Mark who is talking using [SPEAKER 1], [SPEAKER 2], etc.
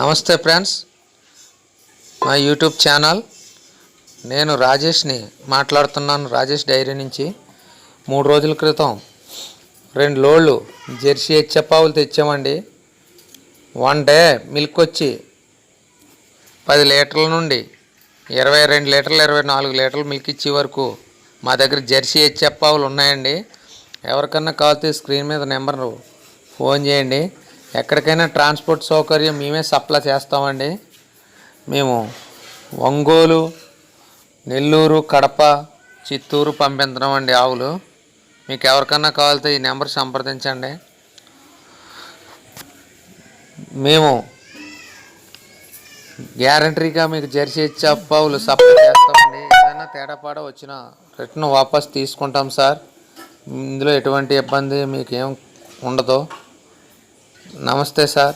[SPEAKER 1] నమస్తే ఫ్రెండ్స్. మా YouTube channel. నేను రాజేష్ని మాట్లాడుతున్నాను రాజేష్ డైరీ నుంచి. మూడు రోజుల క్రితం రెండు లోళ్ళు జెర్సీ హెచ్చపావులు తెచ్చామండి. వన్ డే మిల్క్ వచ్చి పది లీటర్ల నుండి ఇరవై రెండు లీటర్లు ఇరవై నాలుగు లీటర్లు మిల్క్ ఇచ్చే వరకు మా దగ్గర జెర్సీ హెచ్చపావులు ఉన్నాయండి. ఎవరికన్నా కావాలితే స్క్రీన్ మీద నెంబర్ ఫోన్ చేయండి. ఎక్కడికైనా ట్రాన్స్పోర్ట్ సౌకర్యం మేమే సప్లై చేస్తామండి. మేము ఒంగోలు నెల్లూరు కడప చిత్తూరు పంపించడం అండి ఆవులు. మీకు ఎవరికన్నా కావాలితే ఈ నెంబర్ సంప్రదించండి. మేము గ్యారంటీగా మీకు జెర్సీ చెప్పావులు సప్లై చేస్తామండి. ఏదైనా తేడాపాడ వచ్చిన రిటర్న్ వాపస్ తీసుకుంటాం సార్. ఇందులో ఎటువంటి ఇబ్బంది మీకు ఉండదు. నమస్తే సార్.